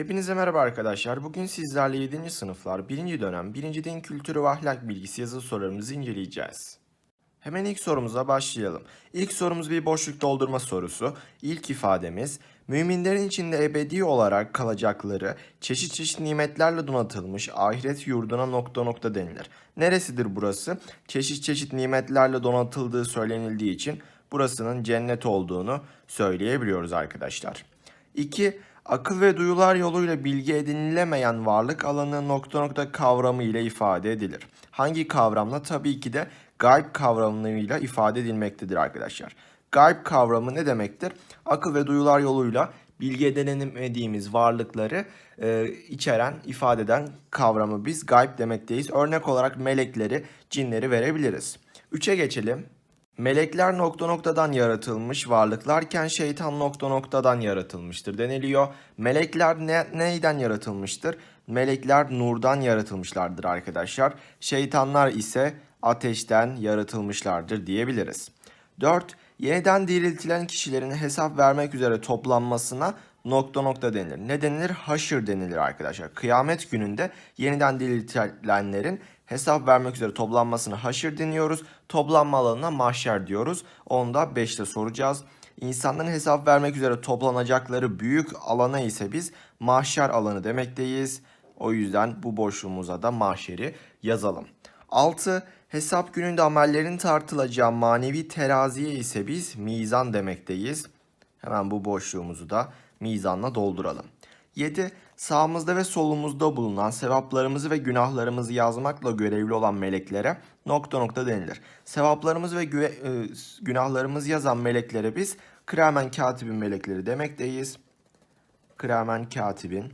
Hepinize merhaba arkadaşlar. Bugün sizlerle 7. sınıflar 1. dönem 1. din kültürü ve ahlak bilgisi yazılı sorularımızı inceleyeceğiz. Hemen ilk sorumuza başlayalım. İlk sorumuz bir boşluk doldurma sorusu. İlk ifademiz müminlerin içinde ebedi olarak kalacakları çeşit çeşit nimetlerle donatılmış ahiret yurduna nokta nokta denilir. Neresidir burası? Çeşit çeşit nimetlerle donatıldığı söylenildiği için burasının cennet olduğunu söyleyebiliyoruz arkadaşlar. 2. Akıl ve duyular yoluyla bilgi edinilemeyen varlık alanı nokta nokta kavramı ile ifade edilir. Hangi kavramla? Tabii ki de gayb kavramıyla ifade edilmektedir arkadaşlar. Gayb kavramı ne demektir? Akıl ve duyular yoluyla bilgi edinemediğimiz varlıkları e, içeren, ifade eden kavramı biz gayb demekteyiz. Örnek olarak melekleri, cinleri verebiliriz. 3'e geçelim. Melekler nokta noktadan yaratılmış varlıklarken şeytan nokta noktadan yaratılmıştır deniliyor. Melekler ne, neyden yaratılmıştır? Melekler nurdan yaratılmışlardır arkadaşlar. Şeytanlar ise ateşten yaratılmışlardır diyebiliriz. 4. Yeniden diriltilen kişilerin hesap vermek üzere toplanmasına nokta nokta denilir. Ne denilir? Haşır denilir arkadaşlar. Kıyamet gününde yeniden diriltilenlerin hesap vermek üzere toplanmasına haşir deniyoruz. Toplanma alanına mahşer diyoruz. Onu da 5'te soracağız. İnsanların hesap vermek üzere toplanacakları büyük alana ise biz mahşer alanı demekteyiz. O yüzden bu boşluğumuza da mahşeri yazalım. 6. Hesap gününde amellerin tartılacağı manevi teraziye ise biz mizan demekteyiz. Hemen bu boşluğumuzu da mizanla dolduralım. 7. Sağımızda ve solumuzda bulunan sevaplarımızı ve günahlarımızı yazmakla görevli olan meleklere nokta nokta denilir. Sevaplarımız ve güve, e, günahlarımızı yazan meleklere biz kıramen katibin melekleri demekteyiz. Kıramen katibin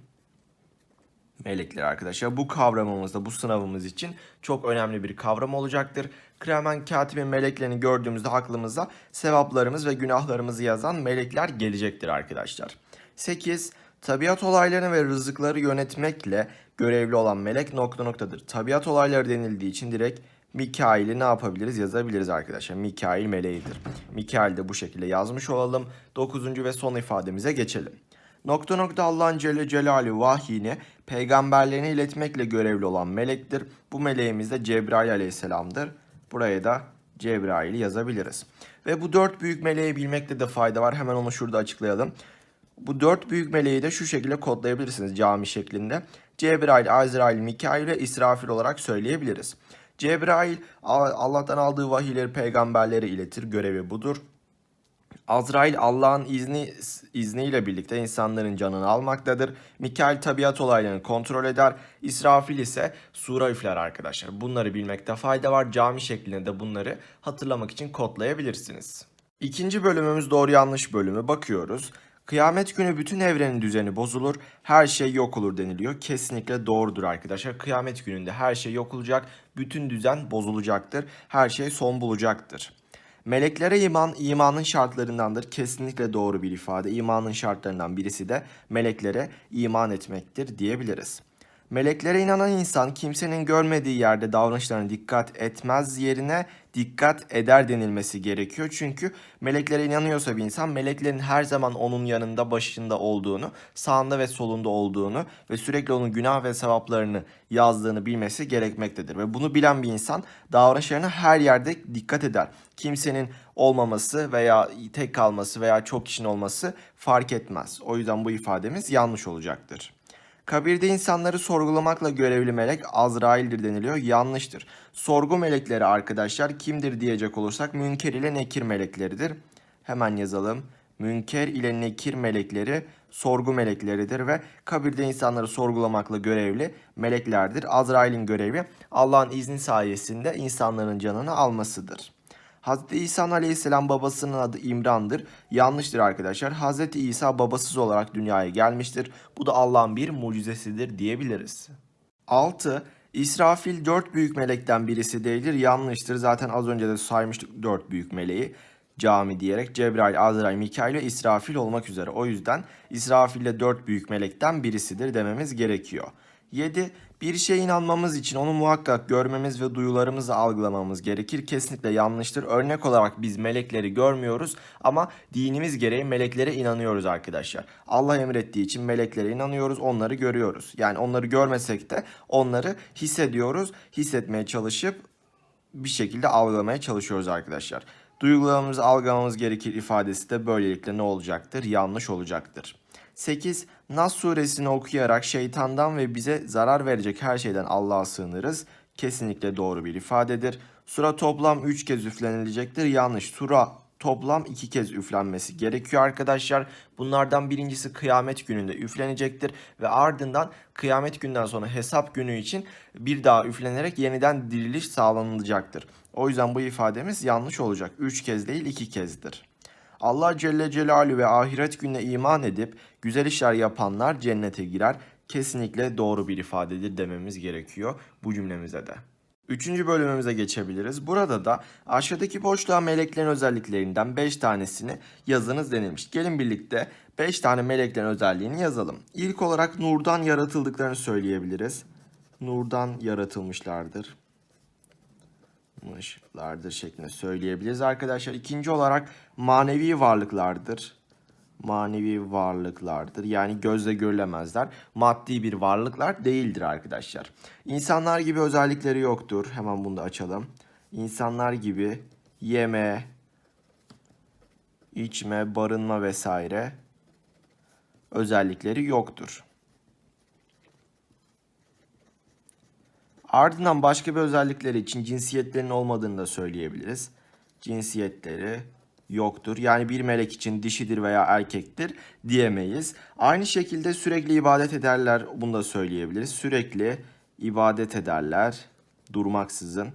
melekleri arkadaşlar. Bu kavramımızda bu sınavımız için çok önemli bir kavram olacaktır. Kremen katibin meleklerini gördüğümüzde aklımıza sevaplarımız ve günahlarımızı yazan melekler gelecektir arkadaşlar. 8. Tabiat olaylarını ve rızıkları yönetmekle görevli olan melek nokta noktadır. Tabiat olayları denildiği için direkt Mikail'i ne yapabiliriz yazabiliriz arkadaşlar. Mikail meleğidir. Mikail de bu şekilde yazmış olalım. 9. ve son ifademize geçelim. Nokta nokta Allah'ın Celle Celaluhu vahyini peygamberlerine iletmekle görevli olan melektir. Bu meleğimiz de Cebrail aleyhisselamdır. Buraya da Cebrail'i yazabiliriz. Ve bu dört büyük meleği bilmekte de fayda var. Hemen onu şurada açıklayalım. Bu dört büyük meleği de şu şekilde kodlayabilirsiniz cami şeklinde. Cebrail, Azrail, Mikail ve İsrafil olarak söyleyebiliriz. Cebrail Allah'tan aldığı vahiyleri peygamberlere iletir. Görevi budur. Azrail Allah'ın izni izniyle birlikte insanların canını almaktadır. Mikail tabiat olaylarını kontrol eder. İsrafil ise sura üfler arkadaşlar. Bunları bilmekte fayda var. Cami şeklinde de bunları hatırlamak için kodlayabilirsiniz. İkinci bölümümüz doğru yanlış bölümü bakıyoruz. Kıyamet günü bütün evrenin düzeni bozulur, her şey yok olur deniliyor. Kesinlikle doğrudur arkadaşlar. Kıyamet gününde her şey yok olacak, bütün düzen bozulacaktır, her şey son bulacaktır. Meleklere iman imanın şartlarındandır. Kesinlikle doğru bir ifade. İmanın şartlarından birisi de meleklere iman etmektir diyebiliriz. Meleklere inanan insan kimsenin görmediği yerde davranışlarına dikkat etmez yerine dikkat eder denilmesi gerekiyor. Çünkü meleklere inanıyorsa bir insan meleklerin her zaman onun yanında başında olduğunu, sağında ve solunda olduğunu ve sürekli onun günah ve sevaplarını yazdığını bilmesi gerekmektedir. Ve bunu bilen bir insan davranışlarına her yerde dikkat eder. Kimsenin olmaması veya tek kalması veya çok kişinin olması fark etmez. O yüzden bu ifademiz yanlış olacaktır. Kabirde insanları sorgulamakla görevli melek Azrail'dir deniliyor. Yanlıştır. Sorgu melekleri arkadaşlar kimdir diyecek olursak Münker ile Nekir melekleridir. Hemen yazalım. Münker ile Nekir melekleri sorgu melekleridir ve kabirde insanları sorgulamakla görevli meleklerdir. Azrail'in görevi Allah'ın izni sayesinde insanların canını almasıdır. Hazreti İsa Aleyhisselam babasının adı İmran'dır. Yanlıştır arkadaşlar. Hazreti İsa babasız olarak dünyaya gelmiştir. Bu da Allah'ın bir mucizesidir diyebiliriz. 6. İsrafil dört büyük melekten birisi değildir. Yanlıştır. Zaten az önce de saymıştık dört büyük meleği cami diyerek Cebrail, Azrail, Mikail ve İsrafil olmak üzere. O yüzden İsrafil de dört büyük melekten birisidir dememiz gerekiyor. 7. Bir şeye inanmamız için onu muhakkak görmemiz ve duyularımızla algılamamız gerekir. Kesinlikle yanlıştır. Örnek olarak biz melekleri görmüyoruz ama dinimiz gereği meleklere inanıyoruz arkadaşlar. Allah emrettiği için meleklere inanıyoruz, onları görüyoruz. Yani onları görmesek de onları hissediyoruz, hissetmeye çalışıp bir şekilde algılamaya çalışıyoruz arkadaşlar. Duygularımızı algılamamız gerekir ifadesi de böylelikle ne olacaktır? Yanlış olacaktır. 8. Nas suresini okuyarak şeytandan ve bize zarar verecek her şeyden Allah'a sığınırız. Kesinlikle doğru bir ifadedir. Sura toplam 3 kez üflenilecektir. Yanlış. Sura toplam 2 kez üflenmesi gerekiyor arkadaşlar. Bunlardan birincisi kıyamet gününde üflenecektir ve ardından kıyamet günden sonra hesap günü için bir daha üflenerek yeniden diriliş sağlanılacaktır. O yüzden bu ifademiz yanlış olacak. 3 kez değil 2 kezdir. Allah Celle Celaluhu ve ahiret gününe iman edip güzel işler yapanlar cennete girer. Kesinlikle doğru bir ifadedir dememiz gerekiyor bu cümlemize de. Üçüncü bölümümüze geçebiliriz. Burada da aşağıdaki boşluğa meleklerin özelliklerinden 5 tanesini yazınız denilmiş. Gelin birlikte 5 tane meleklerin özelliğini yazalım. İlk olarak nurdan yaratıldıklarını söyleyebiliriz. Nurdan yaratılmışlardır mışlardır şeklinde söyleyebiliriz arkadaşlar. İkinci olarak manevi varlıklardır. Manevi varlıklardır. Yani gözle görülemezler. Maddi bir varlıklar değildir arkadaşlar. İnsanlar gibi özellikleri yoktur. Hemen bunu da açalım. İnsanlar gibi yeme, içme, barınma vesaire özellikleri yoktur. Ardından başka bir özellikleri için cinsiyetlerinin olmadığını da söyleyebiliriz. Cinsiyetleri yoktur. Yani bir melek için dişidir veya erkektir diyemeyiz. Aynı şekilde sürekli ibadet ederler. Bunu da söyleyebiliriz. Sürekli ibadet ederler durmaksızın.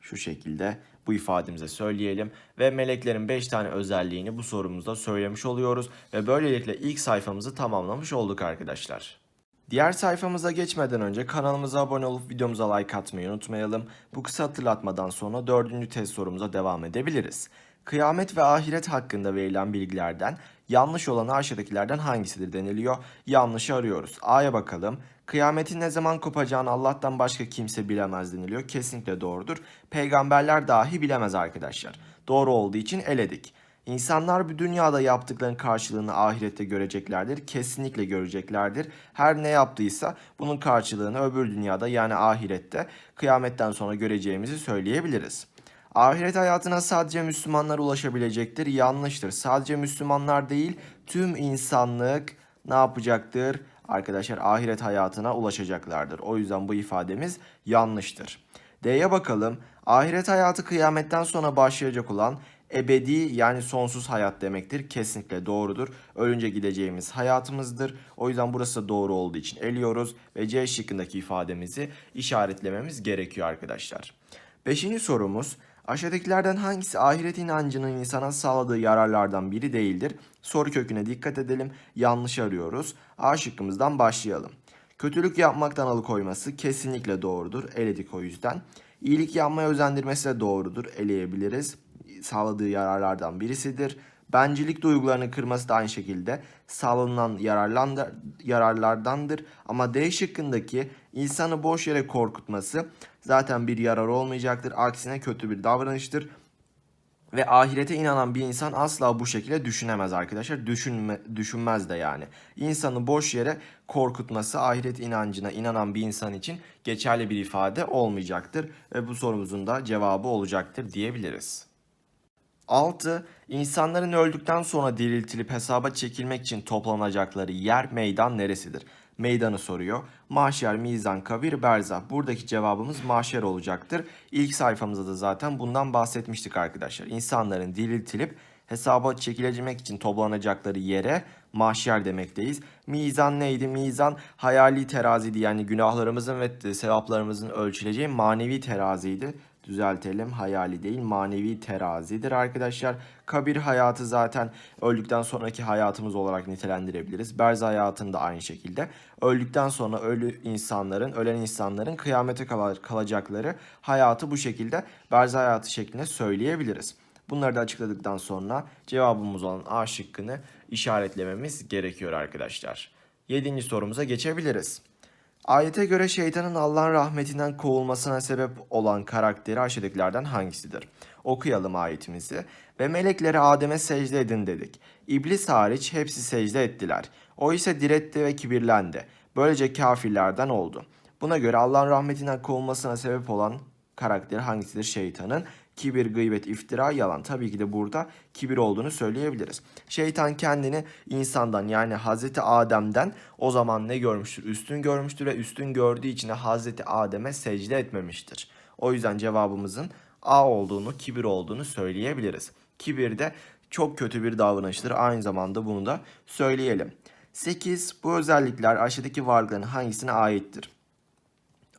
Şu şekilde bu ifademize söyleyelim ve meleklerin 5 tane özelliğini bu sorumuzda söylemiş oluyoruz ve böylelikle ilk sayfamızı tamamlamış olduk arkadaşlar. Diğer sayfamıza geçmeden önce kanalımıza abone olup videomuza like atmayı unutmayalım. Bu kısa hatırlatmadan sonra dördüncü test sorumuza devam edebiliriz. Kıyamet ve ahiret hakkında verilen bilgilerden yanlış olanı aşağıdakilerden hangisidir deniliyor. Yanlışı arıyoruz. A'ya bakalım. Kıyametin ne zaman kopacağını Allah'tan başka kimse bilemez deniliyor. Kesinlikle doğrudur. Peygamberler dahi bilemez arkadaşlar. Doğru olduğu için eledik. İnsanlar bu dünyada yaptıklarının karşılığını ahirette göreceklerdir. Kesinlikle göreceklerdir. Her ne yaptıysa bunun karşılığını öbür dünyada yani ahirette kıyametten sonra göreceğimizi söyleyebiliriz. Ahiret hayatına sadece Müslümanlar ulaşabilecektir. Yanlıştır. Sadece Müslümanlar değil tüm insanlık ne yapacaktır? Arkadaşlar ahiret hayatına ulaşacaklardır. O yüzden bu ifademiz yanlıştır. D'ye bakalım. Ahiret hayatı kıyametten sonra başlayacak olan ebedi yani sonsuz hayat demektir. Kesinlikle doğrudur. Ölünce gideceğimiz hayatımızdır. O yüzden burası doğru olduğu için eliyoruz ve C şıkkındaki ifademizi işaretlememiz gerekiyor arkadaşlar. Beşinci sorumuz aşağıdakilerden hangisi ahiret inancının insana sağladığı yararlardan biri değildir? Soru köküne dikkat edelim. Yanlış arıyoruz. A şıkkımızdan başlayalım. Kötülük yapmaktan alıkoyması kesinlikle doğrudur. Eledik o yüzden. İyilik yapmaya özendirmesi de doğrudur. Eleyebiliriz sağladığı yararlardan birisidir. Bencillik duygularını kırması da aynı şekilde sağlanan yararlardandır. Ama D şıkkındaki insanı boş yere korkutması zaten bir yarar olmayacaktır. Aksine kötü bir davranıştır. Ve ahirete inanan bir insan asla bu şekilde düşünemez arkadaşlar. Düşünme, düşünmez de yani. İnsanı boş yere korkutması ahiret inancına inanan bir insan için geçerli bir ifade olmayacaktır. Ve bu sorumuzun da cevabı olacaktır diyebiliriz. 6. İnsanların öldükten sonra diriltilip hesaba çekilmek için toplanacakları yer meydan neresidir? Meydanı soruyor. Mahşer, mizan, kabir, berzah. Buradaki cevabımız mahşer olacaktır. İlk sayfamızda da zaten bundan bahsetmiştik arkadaşlar. İnsanların diriltilip hesaba çekilecek için toplanacakları yere mahşer demekteyiz. Mizan neydi? Mizan hayali teraziydi. Yani günahlarımızın ve sevaplarımızın ölçüleceği manevi teraziydi düzeltelim. Hayali değil manevi terazidir arkadaşlar. Kabir hayatı zaten öldükten sonraki hayatımız olarak nitelendirebiliriz. Berz hayatını da aynı şekilde. Öldükten sonra ölü insanların, ölen insanların kıyamete kalacakları hayatı bu şekilde berz hayatı şeklinde söyleyebiliriz. Bunları da açıkladıktan sonra cevabımız olan A şıkkını işaretlememiz gerekiyor arkadaşlar. Yedinci sorumuza geçebiliriz. Ayete göre şeytanın Allah'ın rahmetinden kovulmasına sebep olan karakteri aşağıdakilerden hangisidir? Okuyalım ayetimizi. Ve melekleri Adem'e secde edin dedik. İblis hariç hepsi secde ettiler. O ise diretti ve kibirlendi. Böylece kafirlerden oldu. Buna göre Allah'ın rahmetinden kovulmasına sebep olan karakteri hangisidir şeytanın? Kibir, gıybet, iftira, yalan. Tabii ki de burada kibir olduğunu söyleyebiliriz. Şeytan kendini insandan yani Hazreti Adem'den o zaman ne görmüştür? Üstün görmüştür ve üstün gördüğü için de Hazreti Adem'e secde etmemiştir. O yüzden cevabımızın A olduğunu, kibir olduğunu söyleyebiliriz. Kibir de çok kötü bir davranıştır. Aynı zamanda bunu da söyleyelim. 8. Bu özellikler aşağıdaki varlıkların hangisine aittir?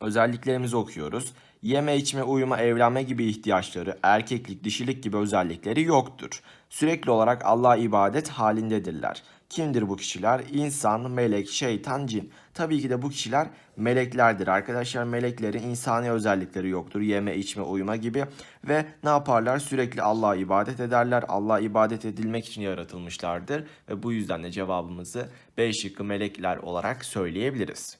Özelliklerimizi okuyoruz. Yeme, içme, uyuma, evlenme gibi ihtiyaçları, erkeklik, dişilik gibi özellikleri yoktur. Sürekli olarak Allah'a ibadet halindedirler. Kimdir bu kişiler? İnsan, melek, şeytan, cin. Tabii ki de bu kişiler meleklerdir. Arkadaşlar meleklerin insani özellikleri yoktur. Yeme, içme, uyuma gibi. Ve ne yaparlar? Sürekli Allah'a ibadet ederler. Allah'a ibadet edilmek için yaratılmışlardır. Ve bu yüzden de cevabımızı B şıkkı melekler olarak söyleyebiliriz.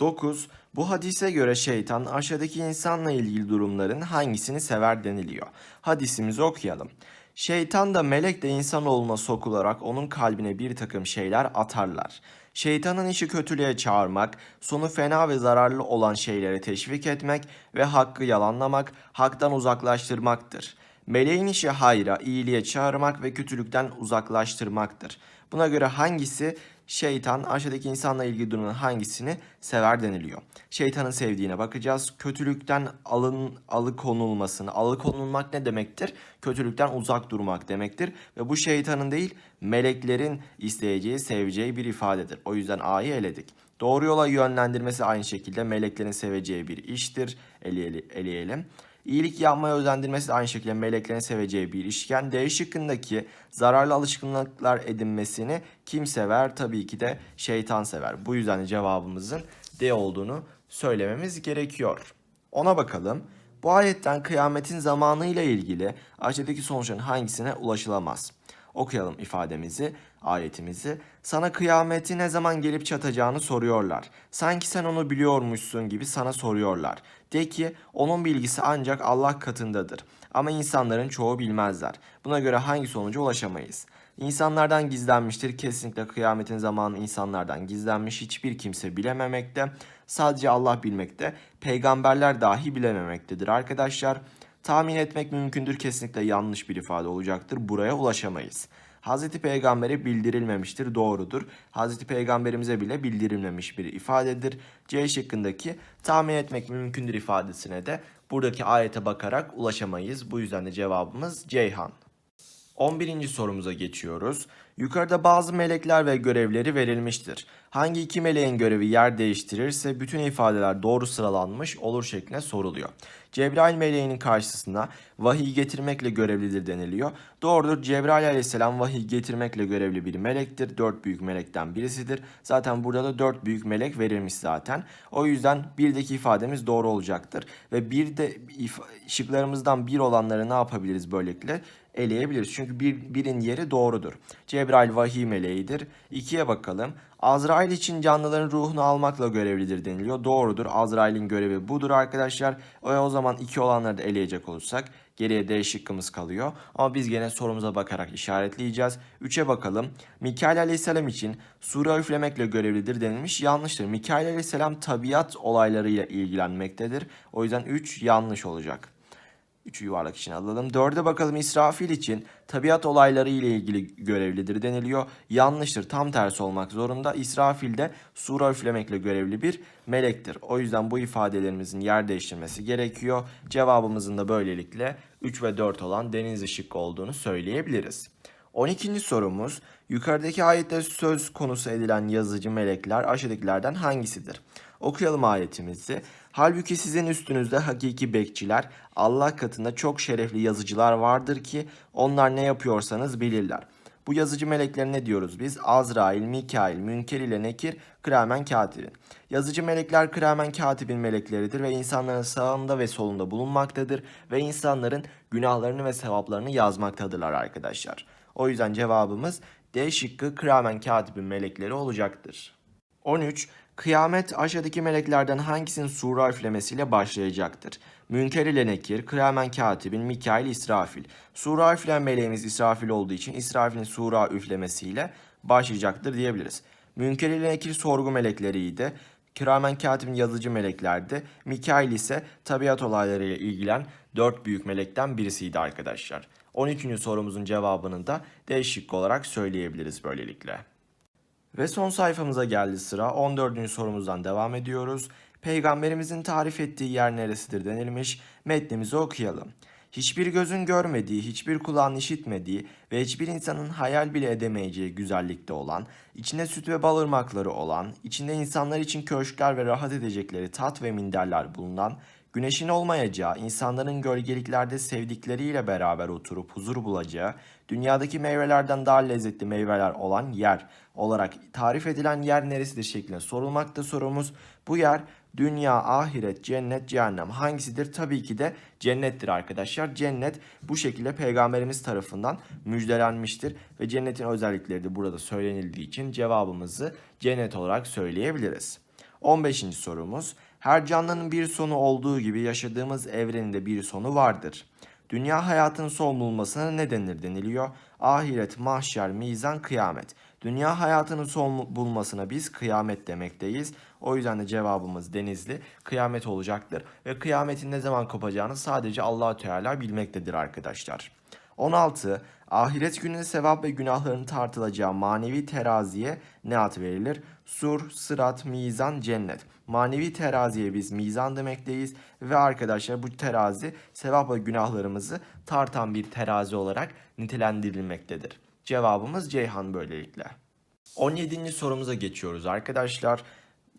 9. Bu hadise göre şeytan aşağıdaki insanla ilgili durumların hangisini sever deniliyor. Hadisimizi okuyalım. Şeytan da melek de insanoğluna sokularak onun kalbine bir takım şeyler atarlar. Şeytanın işi kötülüğe çağırmak, sonu fena ve zararlı olan şeylere teşvik etmek ve hakkı yalanlamak, haktan uzaklaştırmaktır. Meleğin işi hayra, iyiliğe çağırmak ve kötülükten uzaklaştırmaktır. Buna göre hangisi şeytan aşağıdaki insanla ilgili durumun hangisini sever deniliyor. Şeytanın sevdiğine bakacağız. Kötülükten alın alıkonulmasını, alıkonulmak ne demektir? Kötülükten uzak durmak demektir ve bu şeytanın değil meleklerin isteyeceği, seveceği bir ifadedir. O yüzden A'yı eledik. Doğru yola yönlendirmesi aynı şekilde meleklerin seveceği bir iştir. Eleye- eleyelim. İyilik yapmaya özendirmesi de aynı şekilde meleklerin seveceği bir işken D şıkkındaki zararlı alışkanlıklar edinmesini kim sever? Tabii ki de şeytan sever. Bu yüzden de cevabımızın D olduğunu söylememiz gerekiyor. Ona bakalım. Bu ayetten kıyametin zamanıyla ilgili aşağıdaki sonuçların hangisine ulaşılamaz? Okuyalım ifademizi, ayetimizi. Sana kıyameti ne zaman gelip çatacağını soruyorlar. Sanki sen onu biliyormuşsun gibi sana soruyorlar. De ki onun bilgisi ancak Allah katındadır. Ama insanların çoğu bilmezler. Buna göre hangi sonuca ulaşamayız? İnsanlardan gizlenmiştir. Kesinlikle kıyametin zamanı insanlardan gizlenmiş. Hiçbir kimse bilememekte. Sadece Allah bilmekte. Peygamberler dahi bilememektedir arkadaşlar. Tahmin etmek mümkündür kesinlikle yanlış bir ifade olacaktır. Buraya ulaşamayız. Hazreti Peygamber'e bildirilmemiştir doğrudur. Hazreti Peygamberimize bile bildirilmemiş bir ifadedir. C şıkkındaki tahmin etmek mümkündür ifadesine de buradaki ayete bakarak ulaşamayız. Bu yüzden de cevabımız Ceyhan. 11. sorumuza geçiyoruz. Yukarıda bazı melekler ve görevleri verilmiştir. Hangi iki meleğin görevi yer değiştirirse bütün ifadeler doğru sıralanmış olur şeklinde soruluyor. Cebrail meleğinin karşısına vahiy getirmekle görevlidir deniliyor. Doğrudur Cebrail aleyhisselam vahiy getirmekle görevli bir melektir. Dört büyük melekten birisidir. Zaten burada da dört büyük melek verilmiş zaten. O yüzden birdeki ifademiz doğru olacaktır. Ve bir de şıklarımızdan bir olanları ne yapabiliriz böylelikle? Eleyebiliriz. Çünkü bir, birin yeri doğrudur. Cebrail vahiy meleğidir. İkiye bakalım. Azrail için canlıların ruhunu almakla görevlidir deniliyor. Doğrudur. Azrail'in görevi budur arkadaşlar. O, o zaman iki olanları da eleyecek olursak geriye D şıkkımız kalıyor. Ama biz gene sorumuza bakarak işaretleyeceğiz. 3'e bakalım. Mikail aleyhisselam için sure üflemekle görevlidir denilmiş. Yanlıştır. Mikail aleyhisselam tabiat olaylarıyla ilgilenmektedir. O yüzden 3 yanlış olacak. 3'ü yuvarlak için alalım. 4'e bakalım İsrafil için tabiat olayları ile ilgili görevlidir deniliyor. Yanlıştır. Tam tersi olmak zorunda. İsrafil de sura üflemekle görevli bir melektir. O yüzden bu ifadelerimizin yer değiştirmesi gerekiyor. Cevabımızın da böylelikle 3 ve 4 olan deniz şıkkı olduğunu söyleyebiliriz. 12. sorumuz yukarıdaki ayette söz konusu edilen yazıcı melekler aşağıdakilerden hangisidir? Okuyalım ayetimizi. Halbuki sizin üstünüzde hakiki bekçiler, Allah katında çok şerefli yazıcılar vardır ki onlar ne yapıyorsanız bilirler. Bu yazıcı melekler ne diyoruz biz? Azrail, Mikail, Münker ile Nekir, Kıramen Katibin. Yazıcı melekler Kıramen Katibin melekleridir ve insanların sağında ve solunda bulunmaktadır ve insanların günahlarını ve sevaplarını yazmaktadırlar arkadaşlar. O yüzden cevabımız D şıkkı Kıramen Katibin melekleri olacaktır. 13. Kıyamet aşağıdaki meleklerden hangisinin sura üflemesiyle başlayacaktır? Münker ile Nekir, Kıyamen Katibin, Mikail, İsrafil. Sura üfleyen meleğimiz İsrafil olduğu için İsrafil'in sura üflemesiyle başlayacaktır diyebiliriz. Münker ile Nekir sorgu melekleriydi. Kiramen Katibin yazıcı meleklerdi. Mikail ise tabiat olaylarıyla ilgilen dört büyük melekten birisiydi arkadaşlar. 13. sorumuzun cevabını da D şıkkı olarak söyleyebiliriz böylelikle. Ve son sayfamıza geldi sıra. 14. sorumuzdan devam ediyoruz. Peygamberimizin tarif ettiği yer neresidir denilmiş. Metnimizi okuyalım. Hiçbir gözün görmediği, hiçbir kulağın işitmediği ve hiçbir insanın hayal bile edemeyeceği güzellikte olan, içinde süt ve bal ırmakları olan, içinde insanlar için köşkler ve rahat edecekleri tat ve minderler bulunan, güneşin olmayacağı, insanların gölgeliklerde sevdikleriyle beraber oturup huzur bulacağı, dünyadaki meyvelerden daha lezzetli meyveler olan yer olarak tarif edilen yer neresidir şeklinde sorulmakta sorumuz. Bu yer dünya, ahiret, cennet, cehennem hangisidir? Tabii ki de cennettir arkadaşlar. Cennet bu şekilde peygamberimiz tarafından müjdelenmiştir ve cennetin özellikleri de burada söylenildiği için cevabımızı cennet olarak söyleyebiliriz. 15. sorumuz. Her canlının bir sonu olduğu gibi yaşadığımız evrenin de bir sonu vardır. Dünya hayatının son bulmasına ne denir deniliyor? Ahiret, mahşer, mizan, kıyamet. Dünya hayatının son bulmasına biz kıyamet demekteyiz. O yüzden de cevabımız denizli. Kıyamet olacaktır ve kıyametin ne zaman kopacağını sadece Allah Teala bilmektedir arkadaşlar. 16. Ahiret gününde sevap ve günahların tartılacağı manevi teraziye ne ad verilir? Sur, sırat, mizan, cennet. Manevi teraziye biz mizan demekteyiz ve arkadaşlar bu terazi sevap ve günahlarımızı tartan bir terazi olarak nitelendirilmektedir. Cevabımız Ceyhan böylelikle. 17. sorumuza geçiyoruz arkadaşlar.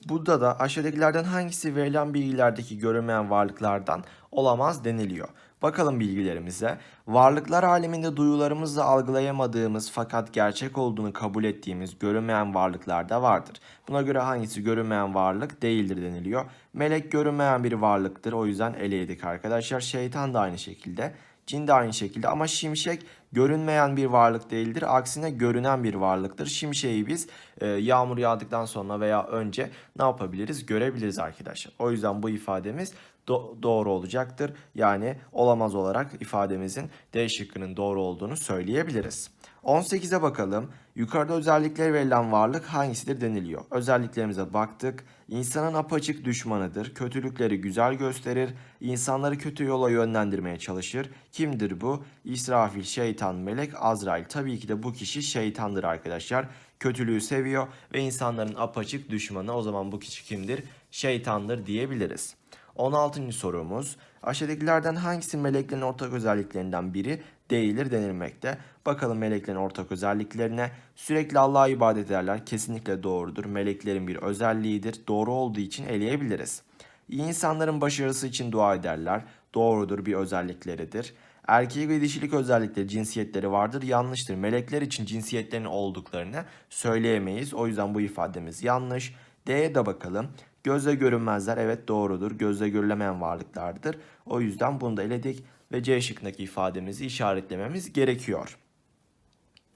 Burada da aşağıdakilerden hangisi verilen bilgilerdeki görünmeyen varlıklardan olamaz deniliyor. Bakalım bilgilerimize. Varlıklar aleminde duyularımızla algılayamadığımız fakat gerçek olduğunu kabul ettiğimiz görünmeyen varlıklar da vardır. Buna göre hangisi görünmeyen varlık değildir deniliyor. Melek görünmeyen bir varlıktır. O yüzden eleyedik arkadaşlar. Şeytan da aynı şekilde. Cin de aynı şekilde ama şimşek görünmeyen bir varlık değildir. Aksine görünen bir varlıktır. Şimşeği biz e, yağmur yağdıktan sonra veya önce ne yapabiliriz? Görebiliriz arkadaşlar. O yüzden bu ifademiz do- doğru olacaktır. Yani olamaz olarak ifademizin D şıkkının doğru olduğunu söyleyebiliriz. 18'e bakalım. Yukarıda özellikleri verilen varlık hangisidir deniliyor. Özelliklerimize baktık. İnsanın apaçık düşmanıdır. Kötülükleri güzel gösterir. İnsanları kötü yola yönlendirmeye çalışır. Kimdir bu? İsrafil, şeytan, melek, Azrail. Tabii ki de bu kişi şeytandır arkadaşlar. Kötülüğü seviyor ve insanların apaçık düşmanı. O zaman bu kişi kimdir? Şeytandır diyebiliriz. 16. sorumuz. Aşağıdakilerden hangisi meleklerin ortak özelliklerinden biri değildir denilmekte. Bakalım meleklerin ortak özelliklerine. Sürekli Allah'a ibadet ederler. Kesinlikle doğrudur. Meleklerin bir özelliğidir. Doğru olduğu için eleyebiliriz. İyi insanların başarısı için dua ederler. Doğrudur bir özellikleridir. Erkek ve dişilik özellikleri, cinsiyetleri vardır. Yanlıştır. Melekler için cinsiyetlerin olduklarını söyleyemeyiz. O yüzden bu ifademiz yanlış. D'ye de bakalım. Gözle görünmezler. Evet doğrudur. Gözle görülemeyen varlıklardır. O yüzden bunu da eledik ve C şıkkındaki ifademizi işaretlememiz gerekiyor.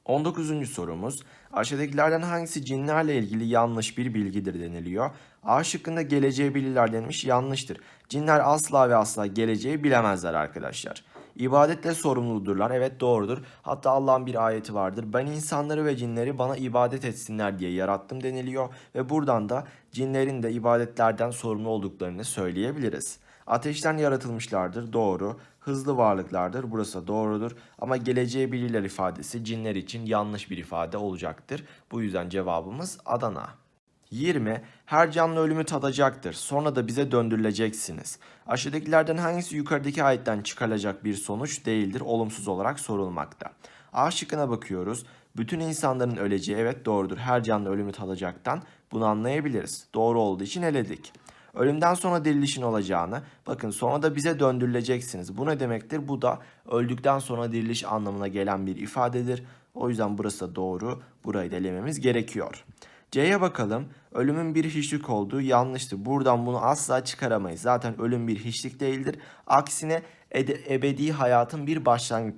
19. sorumuz. Aşağıdakilerden hangisi cinlerle ilgili yanlış bir bilgidir deniliyor. A şıkkında geleceği bilirler denilmiş yanlıştır. Cinler asla ve asla geleceği bilemezler arkadaşlar. İbadetle sorumludurlar. Evet doğrudur. Hatta Allah'ın bir ayeti vardır. Ben insanları ve cinleri bana ibadet etsinler diye yarattım deniliyor. Ve buradan da cinlerin de ibadetlerden sorumlu olduklarını söyleyebiliriz. Ateşten yaratılmışlardır. Doğru. Hızlı varlıklardır. Burası da doğrudur. Ama geleceği bilirler ifadesi cinler için yanlış bir ifade olacaktır. Bu yüzden cevabımız Adana. 20. Her canlı ölümü tadacaktır. Sonra da bize döndürüleceksiniz. Aşağıdakilerden hangisi yukarıdaki ayetten çıkarılacak bir sonuç değildir? Olumsuz olarak sorulmakta. A şıkkına bakıyoruz. Bütün insanların öleceği evet doğrudur. Her canlı ölümü tadacaktan bunu anlayabiliriz. Doğru olduğu için eledik. Ölümden sonra dirilişin olacağını, bakın sonra da bize döndürüleceksiniz. Bu ne demektir? Bu da öldükten sonra diriliş anlamına gelen bir ifadedir. O yüzden burası da doğru. Burayı da elememiz gerekiyor. C'ye bakalım. Ölümün bir hiçlik olduğu yanlıştır. Buradan bunu asla çıkaramayız. Zaten ölüm bir hiçlik değildir. Aksine ebedi hayatın bir başlangıcı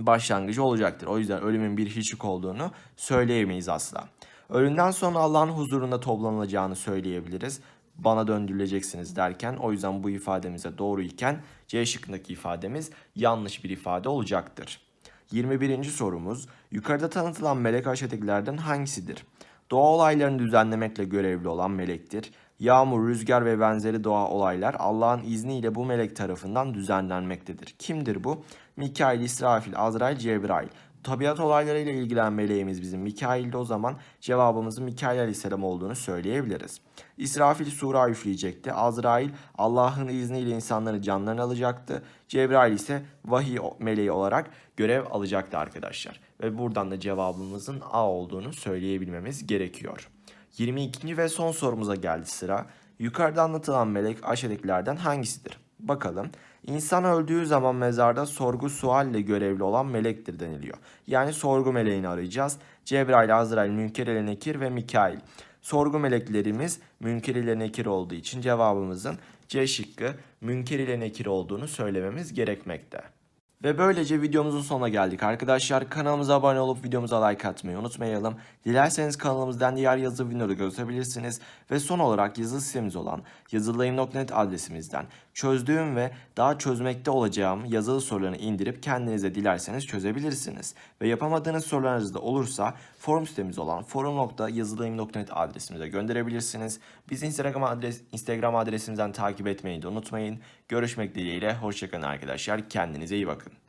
başlangıcı olacaktır. O yüzden ölümün bir hiçlik olduğunu söyleyemeyiz asla. Ölümden sonra Allah'ın huzurunda toplanılacağını söyleyebiliriz. Bana döndürüleceksiniz derken o yüzden bu ifademize doğru iken C şıkkındaki ifademiz yanlış bir ifade olacaktır. 21. sorumuz yukarıda tanıtılan melek aşağıdakilerden hangisidir? Doğa olaylarını düzenlemekle görevli olan melektir. Yağmur, rüzgar ve benzeri doğa olaylar Allah'ın izniyle bu melek tarafından düzenlenmektedir. Kimdir bu? Mikail, İsrafil, Azrail, Cebrail. Tabiat olaylarıyla ilgilenen meleğimiz bizim Mikail'de o zaman cevabımızın Mikail Aleyhisselam olduğunu söyleyebiliriz. İsrafil sura üfleyecekti. Azrail Allah'ın izniyle insanların canlarını alacaktı. Cebrail ise vahiy meleği olarak görev alacaktı arkadaşlar. Ve buradan da cevabımızın A olduğunu söyleyebilmemiz gerekiyor. 22. ve son sorumuza geldi sıra. Yukarıda anlatılan melek aşağıdakilerden hangisidir? Bakalım. İnsan öldüğü zaman mezarda sorgu sualle görevli olan melektir deniliyor. Yani sorgu meleğini arayacağız. Cebrail, Azrail, Münker ile Nekir ve Mikail. Sorgu meleklerimiz Münker ile Nekir olduğu için cevabımızın C şıkkı Münker ile Nekir olduğunu söylememiz gerekmekte. Ve böylece videomuzun sonuna geldik arkadaşlar. Kanalımıza abone olup videomuza like atmayı unutmayalım. Dilerseniz kanalımızdan diğer yazılı videoları görebilirsiniz. Ve son olarak yazılı sitemiz olan yazıldayım.net adresimizden çözdüğüm ve daha çözmekte olacağım yazılı sorularını indirip kendinize dilerseniz çözebilirsiniz. Ve yapamadığınız sorularınız da olursa forum sitemiz olan forum.yazıldayım.net adresimize gönderebilirsiniz. Biz Instagram, adres, Instagram adresimizden takip etmeyi de unutmayın. Görüşmek dileğiyle. Hoşçakalın arkadaşlar. Kendinize iyi bakın.